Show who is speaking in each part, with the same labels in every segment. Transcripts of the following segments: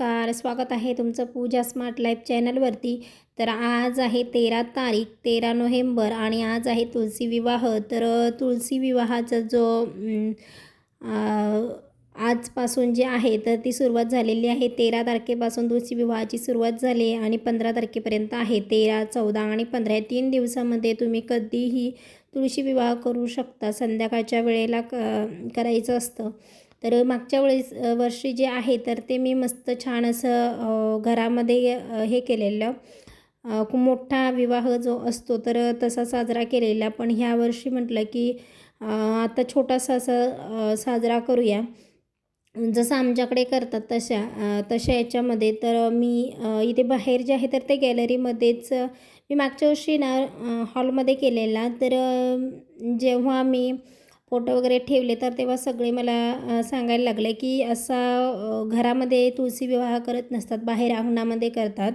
Speaker 1: नमस्कार स्वागत आहे तुमचं पूजा स्मार्ट लाईफ चॅनलवरती. तर आज आहे तेरा तारीख तेरा नोव्हेंबर आणि आज आहे तुळशी विवाह. तर तुळशी विवाहाचा जो आजपासून जे आहे तर ती सुरुवात झालेली आहे. तेरा तारखेपासून तुळशी विवाहाची सुरुवात झाली आणि पंधरा तारखेपर्यंत आहे. तेरा चौदा आणि पंधरा या तीन दिवसामध्ये तुम्ही कधीही तुळशी विवाह करू शकता. संध्याकाळच्या वेळेला क करायचं असतं. तर मागच्या वेळेस वर्षी जे आहे तर ते मी मस्त छान असं घरामध्ये हे केलेलं. खूप मोठा विवाह जो असतो तर तसा साजरा केलेला. पण ह्या वर्षी म्हटलं की आता छोटासा असा साजरा करूया. जसं आमच्याकडे करतात तशा तशा याच्यामध्ये. तर मी इथे बाहेर जे आहे तर ते गॅलरीमध्येच मी मागच्या वर्षी ना हॉलमध्ये केलेला. तर जेव्हा मी फोटो वगैरे ठेवले तर तेव्हा सगळे मला सांगायला लागले की असा घरामध्ये तुळशी विवाह करत नसतात बाहेर अंगणामध्ये करतात.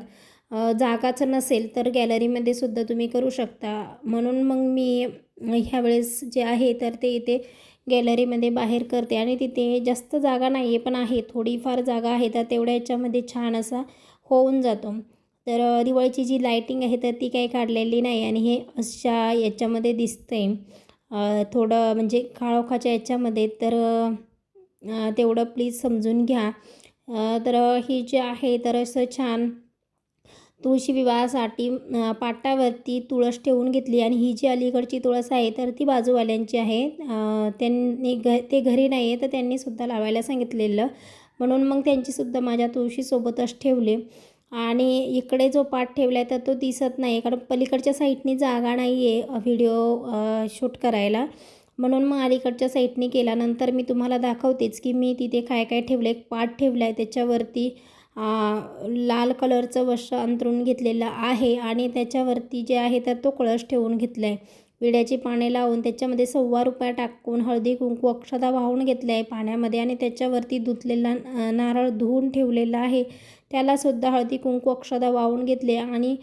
Speaker 1: जागाच नसेल तर गॅलरीमध्ये सुद्धा तुम्ही करू शकता. म्हणून मग मी ह्यावेळेस जे आहे तर ते इथे गॅलरीमध्ये बाहेर करते आणि तिथे जास्त जागा नाही आहे पण आहे. थोडीफार जागा आहे तर तेवढ्या याच्यामध्ये छान असा होऊन जातो. तर दिवाळीची जी लाईटिंग आहे तर ती काही काढलेली नाही आणि हे अशा याच्यामध्ये दिसतंय. आहे थोडं म्हणजे काळोखाच्या याच्यामध्ये तर तेवढं प्लीज समजून घ्या. तर ही जी आहे तर असं छान तुळशी विवाहासाठी पाटावरती तुळस ठेवून घेतली आणि ही जी अलीकडची तुळस आहे तर ती बाजूवाल्यांची आहे. त्यांनी घ ते घरी नाही आहे तर त्यांनीसुद्धा लावायला सांगितलेलं. म्हणून मग त्यांचीसुद्धा माझ्या तुळशीसोबतच ठेवले. आणि इकडे जो पाठ ठेवला आहे तर तो दिसत नाही कारण पलीकडच्या साईडनी जागा नाही आहे व्हिडिओ शूट करायला. म्हणून मग अलीकडच्या साईडनी केल्यानंतर मी तुम्हाला दाखवतेच की मी तिथे काय काय ठेवलं एक पाठ ठेवला आहे त्याच्यावरती लाल कलरचं वस्त्र अंतरून घेतलेलं आहे आणि त्याच्यावरती जे आहे तर तो कळश ठेवून घेतला आहे विड्याची पाने लावून त्याच्यामध्ये सव्वा रुपया टाकून हळदी कुंकू अक्षता वाहून घेतले आहे पाण्यामध्ये आणि त्याच्यावरती धुतलेला नारळ धुवून ठेवलेला आहे. त्यालासुद्धा हळदी कुंकू अक्षता वाहून घेतले आणि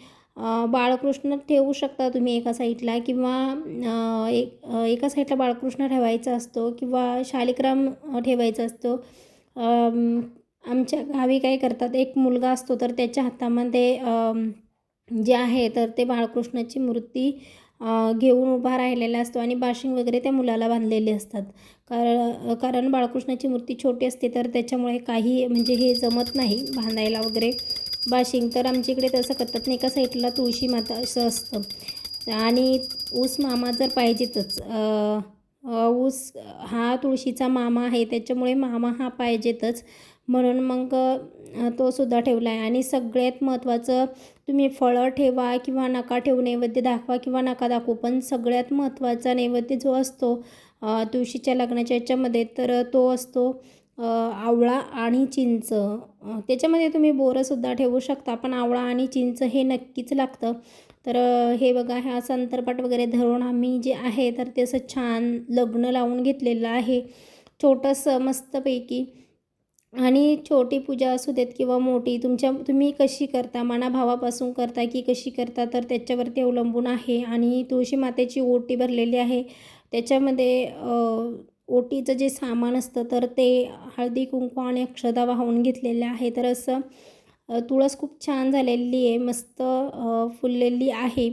Speaker 1: बाळकृष्ण ठेवू शकता तुम्ही एका साईडला किंवा एक एका साईडला बाळकृष्ण ठेवायचा असतो किंवा शालिग्राम ठेवायचा असतो. आमच्या गावी काय करतात एक मुलगा असतो तर त्याच्या हातामध्ये जे आहे तर ते बाळकृष्णाची मूर्ती घेऊन उभा राहिलेला असतो आणि बाशिंग वगैरे त्या मुलाला बांधलेले असतात. कारण कारण बाळकृष्णाची मूर्ती छोटी असते तर त्याच्यामुळे काही म्हणजे हे जमत नाही बांधायला वगैरे. बाशिंग तर आमच्या इकडे तसं करतात नाही एका साईडला तुळशी माता असं असतं. आणि ऊस मामा जर पाहिजेतच ऊस हा तुळशीचा मामा आहे त्याच्यामुळे मामा हा पाहिजेतच. म्हणून मग तो सुद्धा ठेवला आहे आणि सगळ्यात महत्त्वाचं तुम्ही फळं ठेवा किंवा नका ठेवू नैवेद्य दाखवा किंवा नका दाखवू पण सगळ्यात महत्त्वाचा नैवेद्य जो असतो तुळशीच्या लग्नाच्या याच्यामध्ये तर तो असतो आवळा आणि चिंच. त्याच्यामध्ये तुम्ही बोरंसुद्धा ठेवू शकता पण आवळा आणि चिंच हे नक्कीच लागतं. तर हे बघा हा संतरपाट वगैरे धरून आम्ही जे आहे तर ते असं छान लग्न लावून घेतलेलं आहे. छोटंसं मस्तपैकी. आणि छोटी पूजा असू देत किंवा मोठी तुमच्या तुम्ही कशी करता? मनाभावापासून करता की कशी करता? तर त्याच्यावरती अवलंबून आहे. आणि तुळशी मातेची ओटी भरलेली आहे. त्याच्यामध्ये ओटीचं जे सामान असतं तर ते हळदी कुंकू आणि अक्षदा वाहून घेतलेले आहे. तर असं तुळस खूप छान झालेली आहे. मस्त फुललेली आहे.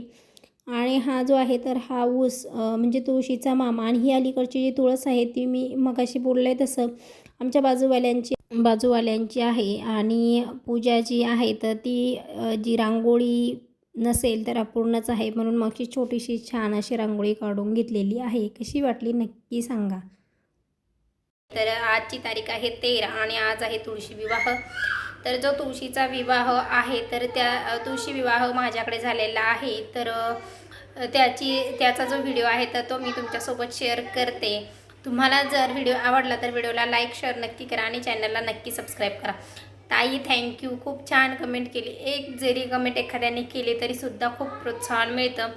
Speaker 1: आणि हा जो आहे तर हा ऊस म्हणजे तुळशीचा मामा. आणि ही अलीकडची जी तुळस आहे ती मी मगाशी बोलले तसं आमच्या बाजूवाल्यांची बाजूवाल्यांची आहे आणि पूजा जी आहे तर ती जी रांगोळी नसेल तर अपूर्णच आहे. म्हणून मग अशी छोटीशी छान अशी रांगोळी काढून घेतलेली आहे. कशी वाटली नक्की सांगा. तर आजची तारीख आहे तेरा आणि आज आहे तुळशी विवाह. तर जो तुळशीचा विवाह आहे तर त्या तुळशी विवाह माझ्याकडे झालेला आहे. तर त्याची त्याचा जो व्हिडिओ आहे तर तो मी तुमच्यासोबत शेअर करते. तुम्हाला जर व्हिडिओ आवडला तर व्हिडिओला लाईक शेअर नक्की करा आणि चॅनलला नक्की सबस्क्राईब करा. ताई थँक्यू खूप छान कमेंट केली. एक जरी कमेंट एखाद्याने केली तरीसुद्धा खूप प्रोत्साहन मिळतं.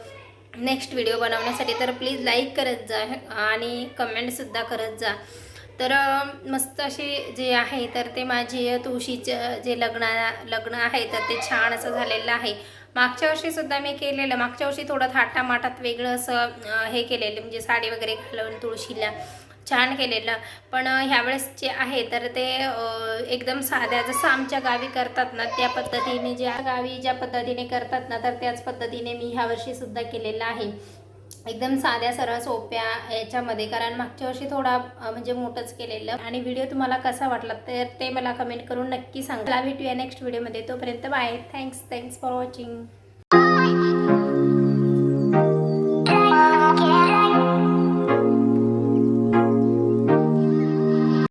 Speaker 1: नेक्स्ट व्हिडिओ बनवण्यासाठी तर प्लीज लाईक करत जा आणि कमेंटसुद्धा करत जा. तर मस्त असे जे आहे तर ते माझे तुळशीचं जे लग्न लग्न आहे तर ते छान असं झालेलं आहे. मागच्या वर्षीसुद्धा मी केलेलं. मागच्या वर्षी थोडं थाटामाटात वेगळं असं हे केलेलं. म्हणजे साडी वगैरे घालून तुळशीला छान केलेलं. पण ह्यावेळेस जे आहे तर ते एकदम साध्या जसं आमच्या गावी करतात ना त्या पद्धतीने ज्या गावी ज्या पद्धतीने करतात ना तर त्याच पद्धतीने मी ह्यावर्षीसुद्धा केलेलं आहे. एकदम साध्या सरळ सोप्या याच्यामध्ये. कारण मागच्या वर्षी थोडा म्हणजे मोठंच केलेलं. आणि व्हिडिओ तुम्हाला कसा वाटला तर ते मला कमेंट करून नक्की सांगा. भेटूया नेक्स्ट व्हिडिओमध्ये. तोपर्यंत bye. Thanks thanks for watching.